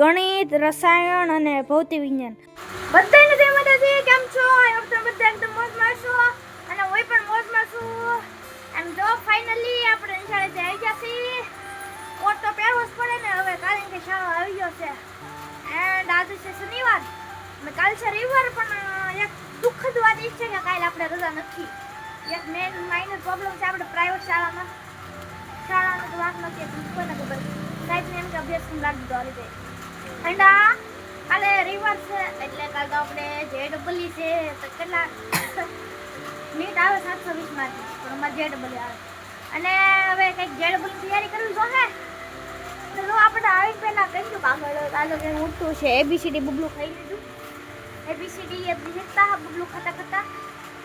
ગણિત, રસાયણ અને ભૌતિક વિજ્ઞાન. બધાને જય માતાજી કેમ છો? આઈ હોપ બધા એકદમ મોજમાં છો અને હું પણ મોજમાં છું. એમ જો ફાઇનલી આપણે નિશાળે જઈ ગયા છીએ. કોટ તો પહેરવો જ પડે ને, હવે કારણ કે શાળો આવી ગયો છે. એન્ડ આજે છે શનિવાર. અને કાલ છે રવિવાર, પણ એક દુઃખદ વાત એ છે કે કાલે આપણે રજા નથી. એક મેઇન માઇનર પ્રોબ્લેમ છે આપણે પ્રાઇવેટ શાળામાં. શાળાનો તો વાંક નથી કોઈને ખબર. સાહેબને એમ કે અભ્યાસક્રમ લાગી આવી જાય. આ કાલે રવિવાર છે, એટલે કાલ તો આપણે જે ડબલી છે, તો કેટલા નીટ આવે સાતસો વીસમાંથી પણ અમારે જે ડબલી આવે. અને હવે કંઈક જે ડબલની તૈયારી કરવી તો જો આપણે આવી પહેલાં કહીશું આગળ ચાલો કે ઉઠતું છે એબીસીડી બબલું ખાઈ લીધું. એબીસીડી શીખતા, બબલું ખાતા ખાતા.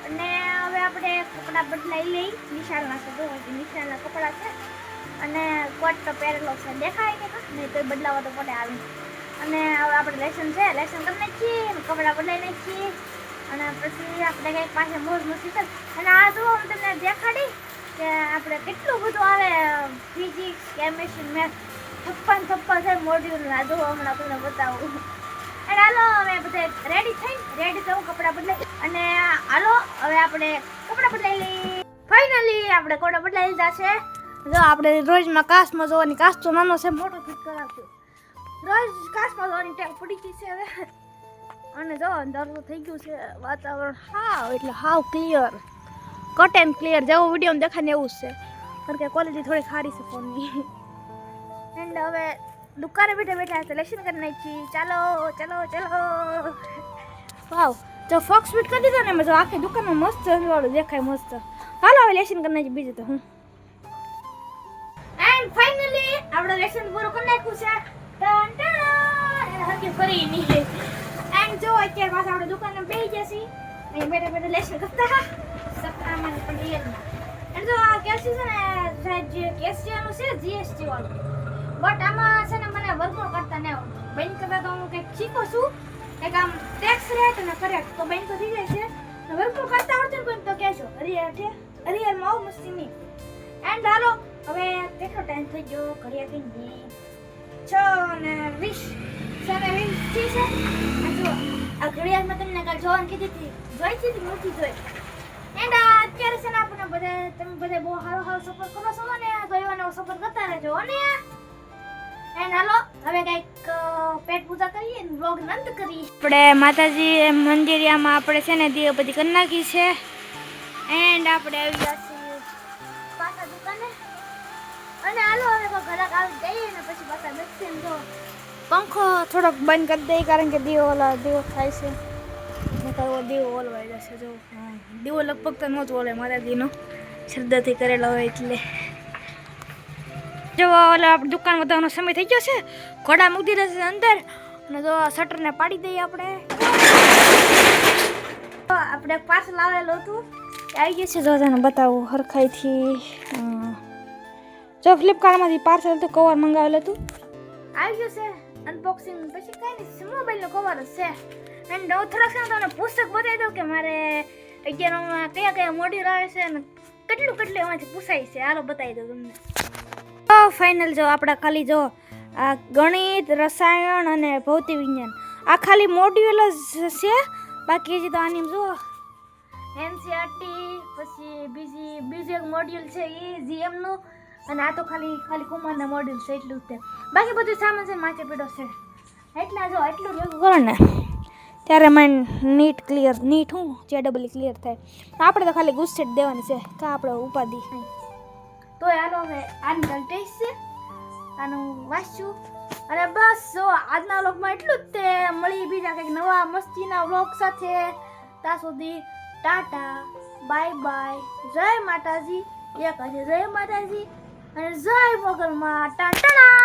અને હવે આપણે કપડાં બદલાઈ લઈ, નિશાળના છે, જો નિશાળના કપડાં છે. અને કોટ તો પહેરેલો છે, દેખાય કે નહીં તો બદલાવો તો પડે આવી અને હવે આપણે લેસન છે લેસન કરી નાખીએ, કપડાં બદલાઈ નાખીએ, અને પછી આપણે કંઈક પાસે મોજ મસ્તી કરી અને આ જુઓ હું તમને દેખાડી કે આપણે કેટલું બધું આવે ફિઝિક્સ કેમેસ્ટ્રી મેથ્સ છપ્પન છપ્પન છે મોડ્યુલ આ જુઓ હમણાં તમને બતાવું. અને હાલો, હવે બધે રેડી થઈ? રેડી થવું કપડાં બદલાઈ. અને હાલો, હવે આપણે કપડાં બદલાઈ લઈએ. ફાઇનલી આપણે કપડાં બદલાઈ લીધા છે. જો આપણે રોજમાં કાસ્ટમાં જોવાની કાસ્ટ તો નાનો છે, મોટો ફિટ કરાવશું. રોજ કાસમાં જવાની ટેવ પડી ગઈ છે હવે. અને જો અંધારું તો થઈ ગયું છે વાતાવરણ. હાવ, એટલે હાવ ક્લિયર કટ એન્ડ ક્લિયર જેવો વીડિયો દેખાય ને એવું જ છે. કારણ કે ક્વોલિટી થોડી સારી છે ફોનની. એન્ડ હવે દુકાને બેઠા બેઠા સિલેક્શન કરી નાખી. ચાલો ચાલો ચાલો. વાવ તો ફોક્સ ફિટ કરી દીધો ને મેં જો આખી દુકાનમાં મસ્ત વાળું દેખાય મસ્ત. હાલો, હવે લેશન કરી નાખી બીજું તો હું એન્ડ ફાઇનલી આપણે લેશન પૂરું કરી નાખ્યું છે. હરકી ફરી નહીં એન્ડ જો, અત્યારે પાછા આપણે દુકાનમાં બેસી જશે. અહીં બેઠા બેઠા લેશન કરતા. સપનામાં પણ રિયલમાં એન્ડ જો આ કેસી છે ને સાહેબ કેસ કેસીનું છે, જીએસટી વાળું. બટ આમાં છે ને મને વર્કઆઉટ કરતા ન બેન કરતાં તો હું કંઈક શીખું છું. કંઈક આમ ટેક્સ રેટ અને કરેક્ટ તો બેન તો થઈ જાય છે. વર્કઆઉટ કરતા આવડતું કોઈ તો કહેશો રિયલ રિયલમાં આવું મસ્તી નહીં. એન્ડ હાલો, હવે કેટલો ટાઈમ થઈ ગયો? ઘડિયા કઈ દી છ અને વીસ. છ અને છે? જો આ ઘડિયાળમાં તમને કાલ જોવાનું કીધી હતી. જોઈ કે નથી જોઈ? એન્ડ અત્યારે છે ને આપણે બધા તમે બધા બહુ સારો સારો સપોર્ટ કરો છો ને ગયો સપોર્ટ કરતા રહેજો અને એન્ડ હાલો હવે કંઈક પેટ પૂજા કરીએ ને વ્લોગ નંદ કરીએ. આપણે માતાજી મંદિરિયામાં આપણે છે ને દીવ બધી કરી નાખી છે. એન્ડ આપણે આવી ગયા છીએ પાછા દુકાને. અને હાલો હવે ઘરાક આવી જઈએ ને પછી પાછા બેસીએ જો. પંખો થોડોક બંધ કરી દઈએ કારણ કે દીવો ઓલા, દીવો થાય છે. નકર ઓ દીવો ઓલવાઈ જશે. જો દીવો લગભગ તો ન જ ઓલે દીનો. શ્રદ્ધાથી કરેલો હોય એટલે. જો, ઓલા દુકાન બધાનો સમય થઈ ગયો છે. ઘોડા મૂકી દેશે અંદર. અને જો શટરને પાડી દઈએ આપણે. આપણે પાર્સલ આવેલું હતું. આવી ગયું છે જો તને બતાવું હરખાઈથી. જો ફ્લિપકાર્ટમાંથી પાર્સલ હતું, કવર મંગાવેલું હતું. આવી ગયું છે. અનબોક્સિંગ પછી કઈ નહીં મોબાઈલનો કવર જ છે એન્ડ સમય તમને પુસ્તક બતાવી દઉં કે મારે અગિયારમાં કયા કયા મોડ્યુલ આવે છે અને કેટલું કેટલું એમાંથી પૂછાય છે. હાલો, બતાવી દઉં તમને. ફાઇનલ જો આપણા ખાલી જો, આ ગણિત, રસાયણ અને ભૌતિક વિજ્ઞાન. આ ખાલી મોડ્યુલ જ છે. બાકી હજી તો આની જુઓ. એનસીઆરટી પછી બીજી, બીજું એક મોડ્યુલ છે એ જીએમનું અને આ તો ખાલી ખાલી કુમારના મોડ્યુલ છે એટલું જ તે. બાકી બધું સામાન છે માથે પીડો છે. એટલા જો એટલું ભેગું કરો ને. ત્યારે માઇન્ડ નીટ ક્લિયર નીટ હું જે ડબલ ક્લિયર થાય. આપણે તો ખાલી ગુસ્સેટ દેવાની છે કા આપણે ઉપાધિ તો આનો હવે આની ટેસ્ટ છે. આનું વાંચશું. અને બસ જો આજના વ્લોગમાં એટલું જ તે. મળી બીજા કંઈક નવા મસ્તીના વ્લોગ સાથે. ત્યાં સુધી ટાટા બાય બાય. જય માતાજી. એક હશે. જય માતાજી. અને જય મોગલમાં ટાટા